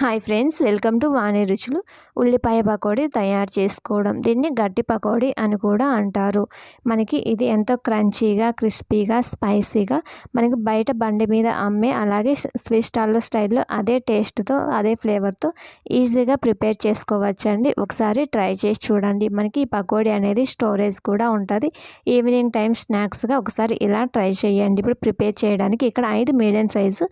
Hi friends welcome to Vani రుచులు ఉల్లిపాయ పకోడీ తయారు చేసుకోవడం. దీన్ని గట్టి పకోడీ అని కూడా అంటారు. మనకి ఇది ఎంతో క్రంచీగా క్రిస్పీగా స్పైసీగా మనకి బయట బండి మీద అమ్మే అలాగే స్వీట్ స్టాల్లో స్టైల్లో అదే టేస్ట్తో అదే ఫ్లేవర్తో ఈజీగా ప్రిపేర్ చేసుకోవచ్చండి. ఒకసారి ట్రై చేసి చూడండి. మనకి ఈ పకోడీ అనేది స్టోరేజ్ కూడా ఉంటుంది. ఈవినింగ్ టైం స్నాక్స్గా ఒకసారి ఇలా ట్రై చేయండి. ఇప్పుడు ప్రిపేర్ చేయడానికి ఇక్కడ ఐదు మీడియం సైజు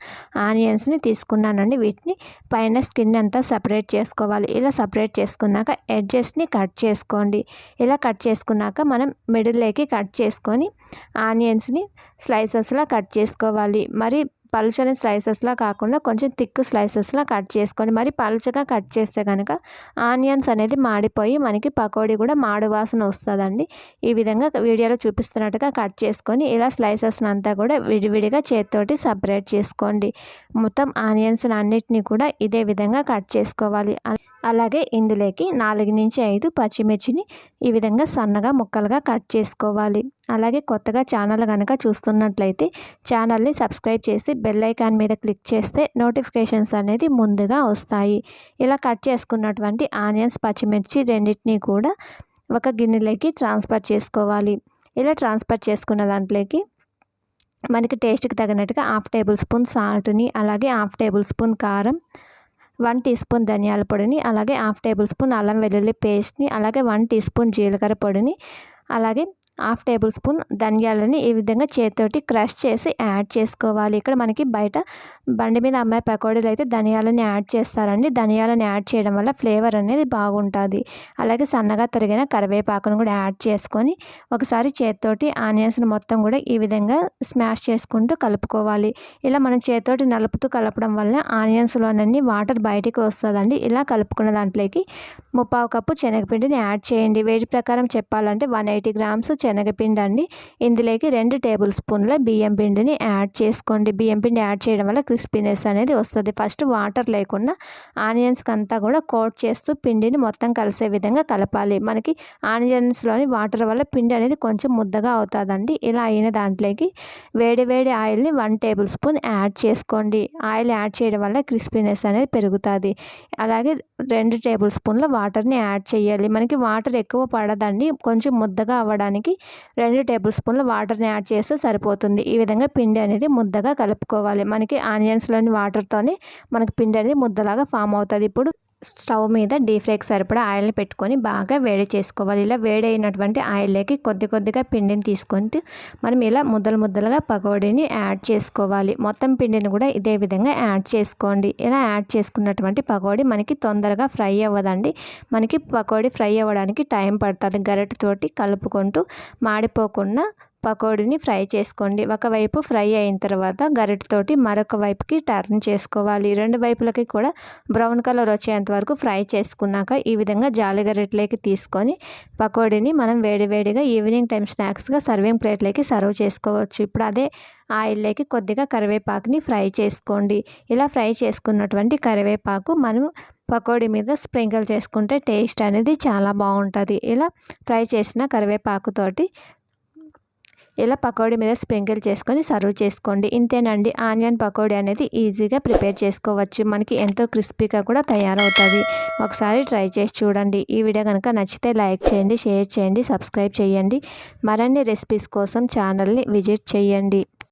ఆనియన్స్ని తీసుకున్నానండి. వీటిని పైన పైన స్కిన్ అంతా సపరేట్ చేసుకోవాలి. ఇలా సపరేట్ చేసుకున్నాక ఎడ్జెస్ని కట్ చేసుకోండి. ఇలా కట్ చేసుకున్నాక మనం మిడిల్లోకి కట్ చేసుకొని ఆనియన్స్ని స్లైసెస్లా కట్ చేసుకోవాలి. మరి పలుచని స్లైసెస్లా కాకుండా కొంచెం థిక్ స్లైసెస్లా కట్ చేసుకొని మరి పలుచగా కట్ చేస్తే కనుక ఆనియన్స్ అనేది మాడిపోయి మనకి పకోడీ కూడా మాడు వాసన వస్తుందండి. ఈ విధంగా వీడియోలో చూపిస్తున్నట్టుగా కట్ చేసుకొని ఇలా స్లైసెస్ అంతా కూడా విడివిడిగా చేతితోటి సపరేట్ చేసుకోండి. మొత్తం ఆనియన్స్ అన్నిటినీ కూడా ఇదే విధంగా కట్ చేసుకోవాలి. అలాగే ఇందులోకి నాలుగు నుంచి ఐదు పచ్చిమిర్చిని ఈ విధంగా సన్నగా ముక్కలుగా కట్ చేసుకోవాలి. అలాగే కొత్తగా ఛానల్ కనుక చూస్తున్నట్లయితే ఛానల్ని సబ్స్క్రైబ్ చేసి బెల్ ఐకాన్ మీద క్లిక్ చేస్తే నోటిఫికేషన్స్ అనేది ముందుగా వస్తాయి. ఇలా కట్ చేసుకున్నటువంటి ఆనియన్స్ పచ్చిమిర్చి రెండింటినీ కూడా ఒక గిన్నెలోకి ట్రాన్స్ఫర్ చేసుకోవాలి. ఇలా ట్రాన్స్ఫర్ చేసుకున్న దాంట్లోకి మనకి టేస్ట్కి తగినట్టుగా హాఫ్ టేబుల్ స్పూన్ సాల్ట్ని అలాగే హాఫ్ టేబుల్ స్పూన్ కారం వన్ టీ స్పూన్ ధనియాల పొడిని అలాగే హాఫ్ టేబుల్ స్పూన్ అల్లం వెల్లుల్లి పేస్ట్ని అలాగే వన్ టీ స్పూన్ జీలకర్ర పొడిని అలాగే హాఫ్ టేబుల్ స్పూన్ ధనియాలని ఈ విధంగా చేతితోటి క్రష్ చేసి యాడ్ చేసుకోవాలి. ఇక్కడ మనకి బయట బండి మీద అమ్మాయి పకోడీలు అయితే ధనియాలని యాడ్ చేస్తారండి. ధనియాలని యాడ్ చేయడం వల్ల ఫ్లేవర్ అనేది బాగుంటుంది. అలాగే సన్నగా తరిగిన కరివేపాకును కూడా యాడ్ చేసుకొని ఒకసారి చేతితోటి ఆనియన్స్ని మొత్తం కూడా ఈ విధంగా స్మాష్ చేసుకుంటూ కలుపుకోవాలి. ఇలా మనం చేతితోటి నలుపుతూ కలపడం వల్ల ఆనియన్స్లోనన్నీ వాటర్ బయటికి వస్తుందండి. ఇలా కలుపుకున్న దాంట్లోకి ముప్పావు కప్పు శనగపిండిని యాడ్ చేయండి. వేడి ప్రకారం చెప్పాలంటే వన్ ఎయిటీ గ్రామ్స్ శనగపిండి అండి. ఇందులోకి రెండు టేబుల్ స్పూన్ల బియ్యం పిండిని యాడ్ చేసుకోండి. బియ్యం పిండి యాడ్ చేయడం వల్ల క్రిస్పీనెస్ అనేది వస్తుంది. ఫస్ట్ వాటర్ లేకుండా ఆనియన్స్కి అంతా కూడా కోట్ చేస్తూ పిండిని మొత్తం కలిసే విధంగా కలపాలి. మనకి ఆనియన్స్లోని వాటర్ వల్ల పిండి అనేది కొంచెం ముద్దగా అవుతుందండి. ఇలా అయిన దాంట్లోకి వేడి వేడి ఆయిల్ని వన్ టేబుల్ స్పూన్ యాడ్ చేసుకోండి. ఆయిల్ యాడ్ చేయడం వల్ల క్రిస్పీనెస్ అనేది పెరుగుతుంది. అలాగే రెండు టేబుల్ స్పూన్ల వాటర్ని యాడ్ చేయాలి. మనకి వాటర్ ఎక్కువ పడదండి. కొంచెం ముద్దగా అవ్వడానికి రెండు టేబుల్ స్పూన్ల వాటర్ని యాడ్ చేస్తే సరిపోతుంది. ఈ విధంగా పిండి అనేది ముద్దగా కలుపుకోవాలి. మనకి ఆనియన్స్లోని వాటర్తోనే మనకి పిండి అనేది ముద్దలాగా ఫామ్ అవుతుంది. ఇప్పుడు స్టవ్ మీద డీప్ ఫ్రైకి సరిపడా ఆయిల్ని పెట్టుకొని బాగా వేడి చేసుకోవాలి. ఇలా వేడి అయినటువంటి ఆయిల్లోకి కొద్ది కొద్దిగా పిండిని తీసుకొని మనం ఇలా ముద్దలు ముద్దలుగా పకోడీని యాడ్ చేసుకోవాలి. మొత్తం పిండిని కూడా ఇదే విధంగా యాడ్ చేసుకోండి. ఇలా యాడ్ చేసుకున్నటువంటి పకోడీ మనకి తొందరగా ఫ్రై అవ్వదండి. మనకి పకోడీ ఫ్రై అవ్వడానికి టైం పడుతుంది. గరిటతోటి కలుపుకుంటూ మాడిపోకుండా పకోడీని ఫ్రై చేసుకోండి. ఒకవైపు ఫ్రై అయిన తర్వాత గరిటతోటి మరొక వైపుకి టర్న్ చేసుకోవాలి. రెండు వైపులకి కూడా బ్రౌన్ కలర్ వచ్చేంత వరకు ఫ్రై చేసుకున్నాక ఈ విధంగా జాలి గరిటలోకి తీసుకొని పకోడీని మనం వేడివేడిగా ఈవినింగ్ టైం స్నాక్స్గా సర్వింగ్ ప్లేట్లోకి సర్వ్ చేసుకోవచ్చు. ఇప్పుడు అదే ఆయిల్లోకి కొద్దిగా కరివేపాకుని ఫ్రై చేసుకోండి. ఇలా ఫ్రై చేసుకున్నటువంటి కరివేపాకు మనం పకోడీ మీద స్ప్రింకిల్ చేసుకుంటే టేస్ట్ అనేది చాలా బాగుంటుంది. ఇలా ఫ్రై చేసిన కరివేపాకుతోటి ఇలా పకోడీ మీద స్ప్రింకిల్ చేసుకొని సర్వ్ చేసుకోండి. ఇంతేనండి. ఆనియన్ పకోడీ అనేది ఈజీగా ప్రిపేర్ చేసుకోవచ్చు. మనకి ఎంతో క్రిస్పీగా కూడా తయారవుతుంది. ఒకసారి ట్రై చేసి చూడండి. ఈ వీడియో కనుక నచ్చితే లైక్ చేయండి షేర్ చేయండి సబ్స్క్రైబ్ చేయండి. మరిన్ని రెసిపీస్ కోసం ఛానల్ని విజిట్ చేయండి.